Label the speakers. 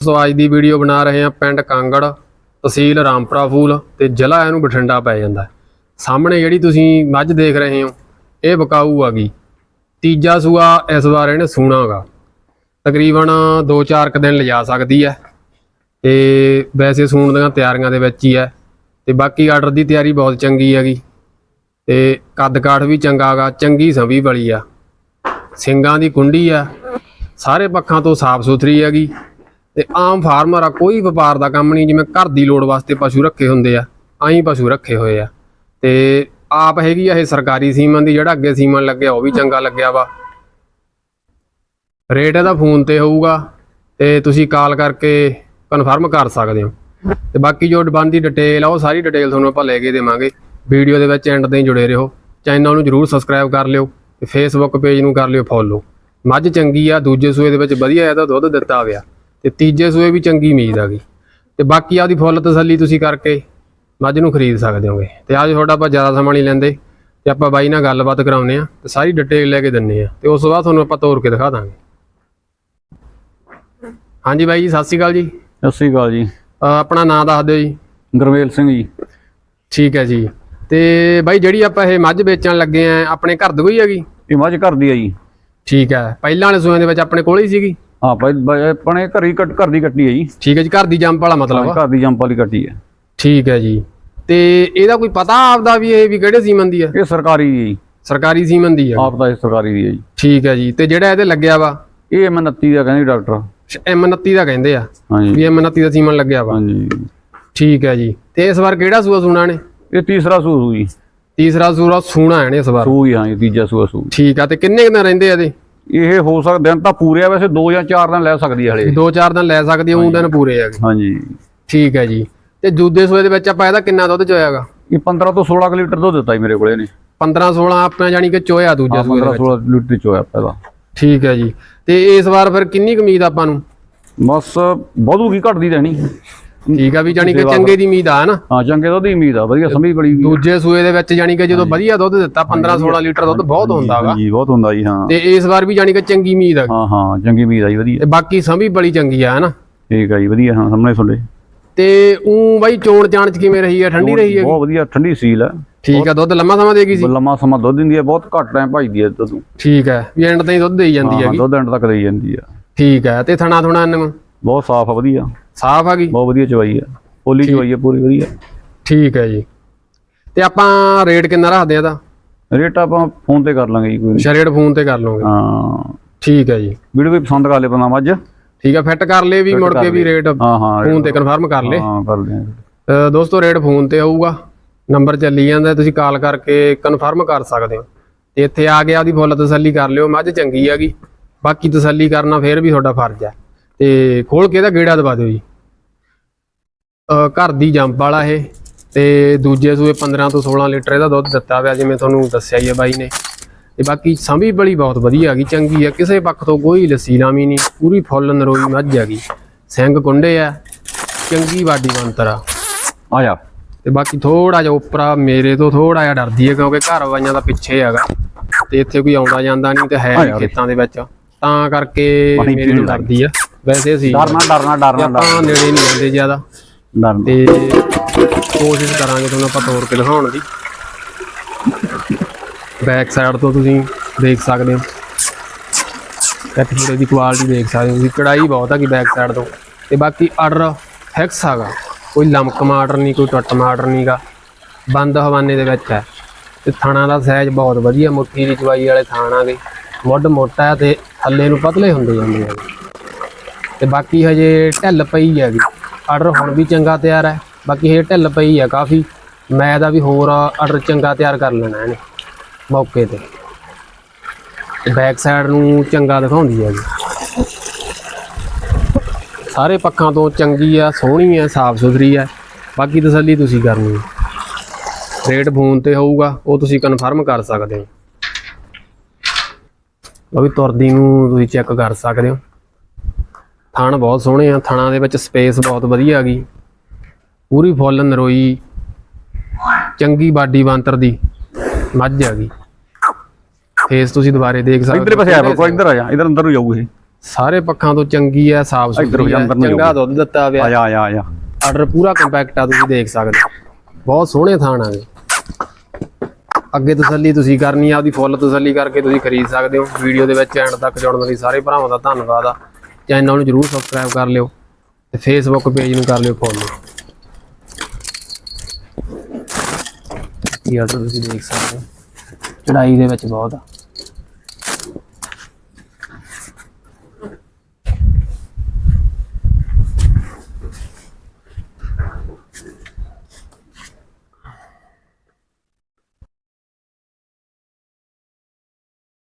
Speaker 1: ਸੋ ਅੱਜ ਦੀ ਵੀਡੀਓ ਬਣਾ ਰਹੇ ਹਾਂ ਪਿੰਡ ਕਾਂਗੜ, ਤਹਿਸੀਲ ਰਾਮਪੁਰਾ ਫੂਲ ਤੇ ਜ਼ਿਲ੍ਹਾ ਇਹਨੂੰ ਬਠਿੰਡਾ ਪੈ ਜਾਂਦਾ ਸਾਹਮਣੇ ਜਿਹੜੀ ਤੁਸੀਂ ਮੱਝ ਦੇਖ ਰਹੇ ਹੋ, ਇਹ ਬਕਾਊ ਆ ਗਈ। ਤੀਜਾ ਸੂਆ ਇਸ ਵਾਰ ਇਹਨੇ ਸੂਣਾਗਾ ਤਕਰੀਬਨ 2-4 ਕ ਦਿਨ ਲਿਜਾ ਸਕਦੀ ਹੈ ਤੇ ਵੈਸੇ ਸੂਣ ਦੀਆਂ ਤਿਆਰੀਆਂ ਦੇ ਵਿੱਚ ਹੀ ਹੈ ਤੇ ਬਾਕੀ ਆਰਡਰ ਦੀ ਤਿਆਰੀ ਬਹੁਤ ਚੰਗੀ ਹੈਗੀ ਤੇ ਕੱਦ ਕਾਠ ਵੀ ਚੰਗਾ ਗਾ, ਚੰਗੀ ਸੰਭੀ ਵਾਲੀ ਆ। ਸਿੰਗਾਂ ਦੀ ਕੁੰਡੀ ਆ, ਸਾਰੇ ਪੱਖਾਂ ਤੋਂ ਸਾਫ਼ ਸੁਥਰੀ ਹੈਗੀ। ਤੇ ਆਮ ਫਾਰਮਰ ਆ, ਕੋਈ ਵਪਾਰ ਦਾ ਕੰਮ ਨਹੀਂ, ਜਿਵੇਂ ਘਰ ਦੀ ਲੋੜ ਵਾਸਤੇ ਪਸ਼ੂ ਰੱਖੇ ਹੁੰਦੇ ਆ ਆਹੀਂ ਪਸ਼ੂ ਰੱਖੇ ਹੋਏ ਆ। ਤੇ ਆਪ ਹੈਗੀ ਆ ਇਹ ਸਰਕਾਰੀ ਸੀਮਨ ਦੀ, ਜਿਹੜਾ ਅੱਗੇ ਸੀਮਨ ਲੱਗਿਆ, ਉਹ ਵੀ ਚੰਗਾ ਲੱਗਿਆ ਵਾ। ਰੇਟ ਇਹਦਾ ਫੋਨ ਤੇ ਹੋਊਗਾ, ਤੇ ਤੁਸੀਂ ਕਾਲ ਕਰਕੇ ਕਨਫਰਮ ਕਰ ਸਕਦੇ ਹੋ। ਤੇ ਬਾਕੀ ਜੋ ਡਿਮਾਂਡ ਡਿਟੇਲ ਆ, ਉਹ ਸਾਰੀ ਡਿਟੇਲ ਤੁਹਾਨੂੰ ਆਪਾਂ ਲੈ ਕੇ ਦੇਵਾਂਗੇ। ਵੀਡੀਓ ਦੇ ਵਿੱਚ ਐਂਡ ਤਾਈਂ ਜੁੜੇ ਰਹੋ। ਚੈਨਲ ਨੂੰ ਜਰੂਰ ਸਬਸਕ੍ਰਾਈਬ ਕਰ ਲਿਓ ਤੇ ਫੇਸਬੁੱਕ ਪੇਜ ਨੂੰ ਕਰ ਲਿਓ ਫੋਲੋ। ਮੱਝ ਚੰਗੀ ਆ, ਦੂਜੇ ਸੂਏ ਦੇ ਵਿੱਚ ਵਧੀਆ ਇਹਦਾ ਦੁੱਧ ਦਿੱਤਾ ਹੋਇਆ। ਤੇ ਤੀਜੇ ਸੂਏ ਵੀ ਚੰਗੀ ਉਮੀਦ ਆ ਗਈ। ਤੇ ਬਾਕੀ ਆਪਦੀ ਫੁੱਲ ਤਸੱਲੀ ਤੁਸੀਂ ਕਰਕੇ ਮੱਝ ਨੂੰ ਖਰੀਦ ਸਕਦੇ ਹੋਗੇ। ਤੇ ਅੱਜ ਤੁਹਾਡਾ ਆਪਾਂ ਜ਼ਿਆਦਾ ਸਮਾਂ ਨਹੀਂ ਲੈਂਦੇ ਤੇ ਆਪਾਂ ਬਾਈ ਨਾਲ ਗੱਲਬਾਤ ਕਰਾਉਨੇ ਆ ਤੇ ਸਾਰੀ ਡਿਟੇਲ ਲੈ ਕੇ ਦਿੰਨੇ ਆ ਤੇ ਉਸ ਤੋਂ ਬਾਅਦ ਤੁਹਾਨੂੰ ਆਪਾਂ ਤੋਰ ਕੇ ਦਿਖਾ ਦਾਂਗੇ। ਹਾਂਜੀ ਬਾਈ ਜੀ ਸਤਿ ਸ਼੍ਰੀ ਅਕਾਲ ਜੀ।
Speaker 2: ਸਤਿ ਸ੍ਰੀ ਅਕਾਲ ਜੀ।
Speaker 1: ਆਪਣਾ ਨਾਮ ਦੱਸ ਦਿਓ ਜੀ।
Speaker 2: ਗੁਰਮੇਲ ਸਿੰਘ ਜੀ।
Speaker 1: ਠੀਕ ਹੈ ਜੀ। ਤੇ ਬਾਈ ਜਿਹੜੀ ਆਪਾਂ ਇਹ ਮੱਝ ਵੇਚਣ ਲੱਗੇ ਆ ਆਪਣੇ ਘਰ ਦੀ ਹੋਈ ਹੈਗੀ?
Speaker 2: ਇਹ ਮੱਝ ਘਰ ਦੀ ਆ ਜੀ।
Speaker 1: ਠੀਕ ਹੈ। ਪਹਿਲਾਂ ਵਾਲੇ ਸੂਆਂ ਦੇ ਵਿੱਚ ਆਪਣੇ ਕੋਲ ਹੀ ਸੀਗੀ?
Speaker 2: ਹਾਂ ਭਾਈ ਬ- ਆਪਣੇ ਘਰ ਹੀ ਕੱਟ- ਘਰ ਦੀ ਕੱਟੀ ਹੈ ਜੀ।
Speaker 1: ਠੀਕ ਹੈ ਜੀ ਘਰ ਦੀ ਜੰਪ ਵਾਲਾ ਮਤਲਬ।
Speaker 2: ਘਰ ਦੀ ਜੰਪ ਵਾਲੀ ਕੱਟੀ ਹੈ।
Speaker 1: ਠੀਕ ਹੈ ਜੀ। ਤੇ ਇਹਦਾ ਕੋਈ ਪਤਾ ਆਪਦਾ ਵੀ ਇਹ ਵੀ ਕਿਹੜੇ ਸੀਮਨ ਦੀ ਹੈ?
Speaker 2: ਇਹ ਸਰਕਾਰੀ ਜੀ।
Speaker 1: ਸਰਕਾਰੀ ਸੀਮਨ ਦੀ ਹੈ।
Speaker 2: ਆਪ ਦਾ ਇਹ ਸਰਕਾਰੀ ਦੀ ਹੈ ਜੀ।
Speaker 1: ਠੀਕ ਹੈ ਜੀ। ਤੇ ਜਿਹੜਾ ਇਹਦੇ ਲੱਗਿਆ ਵਾ?
Speaker 2: ਇਹ M29 ਦਾ ਕਹਿੰਦੇ ਡਾਕਟਰ।
Speaker 1: M29 ਦਾ ਕਹਿੰਦੇ ਆ? ਵੀ M29 ਦਾ ਸੀਮਨ ਲੱਗਿਆ ਵਾ।
Speaker 2: ਹਾਂਜੀ
Speaker 1: ਠੀਕ ਹੈ ਜੀ। ਤੇ ਇਸ ਵਾਰ ਕਿਹੜਾ ਸੂਆ ਸੁਣਾ ਨੇ
Speaker 2: ਇਹ ਤੀਸਰਾ ਸੂ ਸੂ ਜੀ।
Speaker 1: ਤੀਸਰਾ ਸੂਆ ਸੂਣਾ ਹੈ ਨੇ ਇਸ ਵਾਰ।
Speaker 2: ਸੂ ਹੀ ਹਾਂ ਤੀਜਾ ਸੂ ਸੂ।
Speaker 1: ਠੀਕ ਆ ਤੇ ਕਿੰਨੇ ਦਿਨ ਰਹਿੰਦੇ ਆ ਇਹਦੇ?
Speaker 2: ਇਹ ਹੋ ਸਕਦਾ ਦਿਨ ਤਾਂ ਪੂਰੇ ਆ ਵੈਸੇ 2 ਜਾਂ 4 ਦਿਨ ਲੈ ਸਕਦੀ ਹੈ ਹਲੇ।
Speaker 1: ਦੋ ਚਾਰ ਦਿਨ ਲੈ ਸਕਦੀ ਉਹ ਦਿਨ ਪੂਰੇ ਹੈਗੇ
Speaker 2: ਹਾਂਜੀ।
Speaker 1: ਠੀਕ ਹੈ ਜੀ। ਤੇ ਦੂਜੇ ਸੂਏ ਦੇ ਵਿੱਚ ਆਪਾਂ ਇਹਦਾ ਕਿੰਨਾ ਦੁੱਧ ਚੋਇਆਗਾ?
Speaker 2: ਇਹ 15 ਤੋਂ 16 ਕੁ ਲੀਟਰ ਦੁੱਧ ਦਿੱਤਾ ਜੀ ਮੇਰੇ ਕੋਲੇ ਨੇ
Speaker 1: 15 16 ਆਪਾਂ ਜਾਨੀ ਕਿ ਚੋਇਆ ਦੂਜੇ
Speaker 2: ਹਾਂ
Speaker 1: ਸੂਏ ਦੇ
Speaker 2: 15
Speaker 1: ਵਿੱਚ।
Speaker 2: 16 ਲੀਟਰ ਚੋਇਆ ਪਹਿਲਾਂ
Speaker 1: ਠੀਕ ਹੈ ਜੀ। ਤੇ ਇਸ ਵਾਰ ਫਿਰ ਕਿੰਨੀ ਕੁ ਉਮੀਦ ਆਪਾਂ ਨੂੰ?
Speaker 2: ਬਸ ਵਧੂਗੀ ਘਟਦੀ ਰਹਿਣੀ।
Speaker 1: ਠੀਕ ਆ ਵੀ ਜਾਨੀ ਕਿ ਚੰਗੇ ਦੀ ਉਮੀਦ ਆ ਨਾ
Speaker 2: ਹਾਂ ਚੰਗੇ ਦੁੱਧ ਦੀ ਉਮੀਦ ਆ ਵਧੀਆ ਸਮਝ ਬੜੀ ਵੀ
Speaker 1: ਦੂਜੇ ਸੂਏ ਦੇ ਵਿੱਚ ਜਾਨੀ ਕਿ ਜਦੋਂ ਵਧੀਆ ਦੁੱਧ ਦਿੱਤਾ 15 16 ਲੀਟਰ ਦੁੱਧ ਬਹੁਤ ਹੁੰਦਾਗਾ
Speaker 2: ਜੀ ਬਹੁਤ ਹੁੰਦਾ ਜੀ ਹਾਂ।
Speaker 1: ਤੇ ਇਸ ਵਾਰ ਵੀ ਜਾਨੀ ਕਿ ਚੰਗੀ ਉਮੀਦ ਆ।
Speaker 2: ਹਾਂ ਹਾਂ ਚੰਗੀ ਉਮੀਦ ਆ ਜੀ ਵਧੀਆ।
Speaker 1: ਤੇ ਬਾਕੀ ਸਮੀ ਬੜੀ ਚੰਗੀ ਆ ਹਨਾ?
Speaker 2: ਠੀਕ ਆ ਜੀ ਵਧੀਆ ਹਾਂ ਸਾਹਮਣੇ ਤੁਹਾਡੇ।
Speaker 1: ਤੇ ਉਹ ਬਾਈ ਚੋਣ ਚਾਣ ਚ ਕਿਵੇਂ ਰਹੀ ਆ? ਠੰਡੀ ਰਹੀ ਹੈ
Speaker 2: ਬਹੁਤ ਵਧੀਆ ਠੰਡੀ ਸੀਲ ਆ।
Speaker 1: ਠੀਕ ਆ ਦੁੱਧ ਲੰਮਾ ਸਮਾਂ ਦੇਗੀ ਸੀ?
Speaker 2: ਲੰਮਾ ਸਮਾਂ ਦੁੱਧ ਦਿੰਦੀ ਆ ਬਹੁਤ ਘੱਟ ਟਾਈਮ ਭਜਦੀ ਆ ਦੁੱਧ।
Speaker 1: ਠੀਕ ਹੈ ਵੀ ਐਂਡ ਤਾਈਂ ਦੁੱਧ ਦੇਈ ਜਾਂਦੀ
Speaker 2: ਹਾਂ
Speaker 1: ਹੈਗੀ।
Speaker 2: ਦੁੱਧ ਐਂਡ ਤੱਕ ਦੇਈ ਜਾਂਦੀ ਆ।
Speaker 1: ਠੀਕ ਹੈ ਤੇ ਥਣਾ ਥੁਣਾ ਨੂੰ
Speaker 2: ਬਹੁਤ ਸਾਫ਼ ਆ ਵਧੀਆ।
Speaker 1: ਸਾਫ਼ ਆ ਗਈ?
Speaker 2: ਬਹੁਤ ਵਧੀਆ ਚਵਾਈ ਆ। ਪੋਲੀ ਚਵਾਈ ਆ ਪੂਰੀ ਵਧੀਆ।
Speaker 1: ਠੀਕ ਹੈ ਜੀ। ਤੇ ਆਪਾਂ ਰੇਟ ਕਿੰਨਾ ਰੱਖਦੇ ਆ ਇਹਦਾ?
Speaker 2: ਰੇਟ ਆਪਾਂ ਫੋਨ ਤੇ ਕਰ ਲਾਂਗੇ ਜੀ ਕੋਈ।
Speaker 1: ਅੱਛਾ ਰੇਟ ਫੋਨ ਤੇ ਕਰ ਲਓਗੇ
Speaker 2: ਹਾਂ।
Speaker 1: ਠੀਕ ਹੈ ਜੀ।
Speaker 2: ਵੀਡੀਓ ਵੀ ਪਸੰਦ ਕਰ ਲਿਆ ਬੰਦਾ ਮੱਝ।
Speaker 1: ਠੀਕ ਹੈ ਫਿੱਟ ਕਰ ਲਏ ਵੀ ਮੁੜ ਕੇ ਵੀ ਰੇਟ ਫੋਨ ਤੇ ਕਨਫਰਮ ਕਰ ਲਏ।
Speaker 2: ਹਾਂ ਕਰ ਲਿਆ।
Speaker 1: ਅ, ਦੋਸਤੋ ਰੇਟ ਫੋਨ ਤੇ ਆਊਗਾ। ਨੰਬਰ ਚੱਲੀ ਜਾਂਦਾ ਤੁਸੀਂ ਕਾਲ ਕਰਕੇ ਕਨਫਰਮ ਕਰ ਸਕਦੇ ਹੋ। ਤੇ ਇੱਥੇ ਆ ਕੇ ਆਪਦੀ ਫੁੱਲ ਤਸੱਲੀ ਕਰ ਲਿਓ। ਮੱਝ ਚੰਗੀ ਹੈਗੀ। ਬਾਕੀ ਤਸੱਲੀ ਕਰਨਾ ਫੇਰ ਵੀ ਤੁਹਾਡਾ ਫਰਜ਼ ਹੈ। ਤੇ ਖੋਲ ਕੇ ਇਹਦਾ ਗੇੜਾ ਦਵਾ ਦਿਓ ਜੀ। ਅ, ਘਰ ਦੀ ਜੰਪ ਵਾਲਾ ਇਹ ਤੇ ਦੂਜੇ ਸੂਏ 15 ਤੋਂ 16 ਲੀਟਰ ਇਹਦਾ ਦੁੱਧ ਦਿੱਤਾ ਹੋਇਆ ਜਿਵੇਂ ਤੁਹਾਨੂੰ ਦੱਸਿਆ ਹੀ ਹੈ ਬਾਈ ਨੇ। ਤੇ ਬਾਕੀ ਸੰਭੀ ਬੜੀ ਬਹੁਤ ਵਧੀਆ ਹੈਗੀ ਚੰਗੀ ਹੈ ਕਿਸੇ ਪੱਖ ਤੋਂ ਕੋਈ ਲੱਸੀ ਲਾਮੀ ਨਹੀਂ ਪੂਰੀ ਫੁੱਲ ਨਰੋਈ ਮੱਝ ਹੈਗੀ। ਸਿੰਘ ਕੁੰਡੇ ਆ ਚੰਗੀ ਬਾਡੀ ਬੰਤਰ ਆ।
Speaker 2: ਆ ਜਾ।
Speaker 1: ਤੇ ਬਾਕੀ ਥੋੜਾ ਜਿਹਾ ਉਪਰਾ ਮੇਰੇ ਤੋਂ ਥੋੜਾ ਜਿਹਾ ਡਰਦੀ ਹੈ ਕਿਉਂਕਿ ਘਰ ਵਾਈਆਂ ਦਾ ਪਿੱਛੇ ਹੈਗਾ। ਤੇ ਇੱਥੇ ਕੋਈ ਆਉਂਦਾ ਜਾਂਦਾ ਨਹੀਂ ਤੇ ਹੈ। ਖੇਤਾਂ ਦੇ ਵਿੱਚ। ਤਾਂ ਕਰਕੇ ਮੇਰੇ ਤੋਂ ਡਰਦੀ ਆ। ਵੈਸੇ ਅਸੀਂ
Speaker 2: ਡਰਨਾ ਡਰਨਾ ਡਰਨਾ
Speaker 1: ਆਪਾਂ ਨੇੜੇ ਨਹੀਂ ਜਾਂਦੇ ਜ਼ਿਆਦਾ
Speaker 2: ਡਰਨਾ।
Speaker 1: ਤੇ ਕੋਸ਼ਿਸ਼ ਕਰਾਂਗੇ ਤੁਹਾਨੂੰ ਆਪਾਂ ਤੋੜ ਕੇ ਦਿਖਾਉਣ ਦੀ। ਬੈਕ ਸਾਈਡ ਤੋਂ ਤੁਸੀਂ ਦੇਖ ਸਕਦੇ ਹੋ। ਐਪੀਸੋਡ ਦੀ ਕੁਆਲਿਟੀ ਦੇਖ ਸਕਦੇ ਹੋ ਤੁਸੀਂ। ਕੜਾਈ ਬਹੁਤ ਆ ਕਿ ਬੈਕ ਸਾਈਡ ਤੋਂ। ਤੇ ਬਾਕੀ ਆਰਡਰ ਫਿਕਸ ਹੈਗਾ। ਕੋਈ ਲਮਕ ਮਾਟਰ ਨਹੀਂ ਕੋਈ ਟੁੱਟ ਮਾਟਰ ਨਹੀਂਗਾ ਬੰਦ ਹਵਾਨੇ ਦੇ ਵਿੱਚ ਹੈ। ਤੇ ਥਾਣਾ ਦਾ ਸਾਈਜ਼ ਬਹੁਤ ਵਧੀਆ। ਮੁੱਠੀ ਦੀ ਚਵਾਈ ਵਾਲੇ ਥਾਣ ਗਏ ਮੁੱਢ ਮੋਟਾ ਤੇ ਥੱਲੇ ਨੂੰ ਪਤਲੇ ਹੁੰਦੇ ਜਾਂਦੇ ਆ। ਤੇ ਬਾਕੀ ਹਜੇ ਢਿੱਲ ਪਈ ਹੈਗੀ। ਆਰਡਰ ਹੁਣ ਵੀ ਚੰਗਾ ਤਿਆਰ ਹੈ, ਬਾਕੀ ਹਜੇ ਢਿੱਲ ਪਈ ਹੈ ਕਾਫੀ। ਮੈਂ ਦਾ ਵੀ ਹੋਰ ਆਰਡਰ ਚੰਗਾ ਤਿਆਰ ਕਰ ਲੈਣਾ ਇਹਨੇ, ਮੌਕੇ ਤੇ। ਬੈਕ ਸਾਈਡ ਨੂੰ ਚੰਗਾ ਦਿਖਾਉਂਦੀ ਹੈ ਜੀ। ਸਾਰੇ ਪੱਖਾਂ ਤੋਂ ਚੰਗੀ ਆ, ਸੋਹਣੀ ਆ, ਸਾਫ਼ ਸੁਥਰੀ ਆ। ਬਾਕੀ ਤਸੱਲੀ ਤੁਸੀਂ ਕਰਨੀ ਹੈ ਰੇਟ ਫੋਨ ਤੇ ਹੋਊਗਾ, ਉਹ ਤੁਸੀਂ ਕਨਫਰਮ ਕਰ ਸਕਦੇ ਹੋ। ਉਹ ਵੀ ਤੁਰਦੀ ਨੂੰ ਤੁਸੀਂ ਚੈੱਕ ਕਰ ਸਕਦੇ ਹੋ। ਥਣ ਬਹੁਤ ਸੋਹਣੇ ਆ ਥਣਾਂ ਦੇ ਵਿੱਚ ਸਪੇਸ ਬਹੁਤ ਵਧੀਆ ਆ ਗਈ ਪੂਰੀ ਫੁੱਲ ਨਰੋਈ ਚੰਗੀ ਬਾਡੀ ਬਾਂਤਰ ਦੀ ਮੱਝ ਆ ਗਈ ਫੇਸ ਤੁਸੀਂ ਦੁਬਾਰੇ ਦੇਖ ਸਕਦੇ
Speaker 2: ਇਧਰ ਪਾਸੇ ਆ ਕੋਈ ਇੱਧਰ ਆ ਜਾ ਇਧਰ ਅੰਦਰ ਨੂੰ ਜਾਊ ਇਹ।
Speaker 1: ਸਾਰੇ ਪੱਖਾਂ ਤੋਂ ਚੰਗੀ ਹੈ ਸਾਫ਼
Speaker 2: ਹੋ
Speaker 1: ਸੁਥਰੀ ਹੈ
Speaker 2: ਨੂੰ
Speaker 1: ਚੰਗਾ। ਦੁੱਧ ਦਿੱਤਾ
Speaker 2: ਆ
Speaker 1: ਹੋਇਆ
Speaker 2: ਆ ਆ ਜਾ।
Speaker 1: ਆਰਡਰ ਪੂਰਾ ਕੰਪੈਕਟ ਆ ਤੁਸੀਂ ਦੇਖ ਸਕਦੇ ਹੋ। ਬਹੁਤ ਸੋਹਣੇ ਥਾਣ ਆਗੇ ਅੱਗੇ ਤਸੱਲੀ ਤੁਸੀਂ ਕਰਨੀ ਆ ਆਪਦੀ ਫੁੱਲ ਤਸੱਲੀ ਕਰਕੇ ਤੁਸੀਂ ਖਰੀਦ ਸਕਦੇ ਹੋ। ਵੀਡੀਓ ਦੇ ਵਿੱਚ ਐਂਡ ਤੱਕ ਜੁੜਨ ਲਈ ਸਾਰੇ ਭਰਾਵਾਂ ਦਾ ਧੰਨਵਾਦ ਆ। ਚੈਨਲ ਨੂੰ ਜਰੂਰ ਸਬਸਕ੍ਰਾਈਬ ਕਰ ਲਿਓ ਤੇ ਫੇਸਬੁੱਕ ਪੇਜ ਨੂੰ ਕਰ ਲਿਓ ਫੋਲੋ ਇਹ ਆਰਡਰ ਤੁਸੀਂ ਦੇਖ ਸਕਦੇ ਹੋ? ਚੜਾਈ ਦੇ ਵਿੱਚ ਬਹੁਤ ਆ।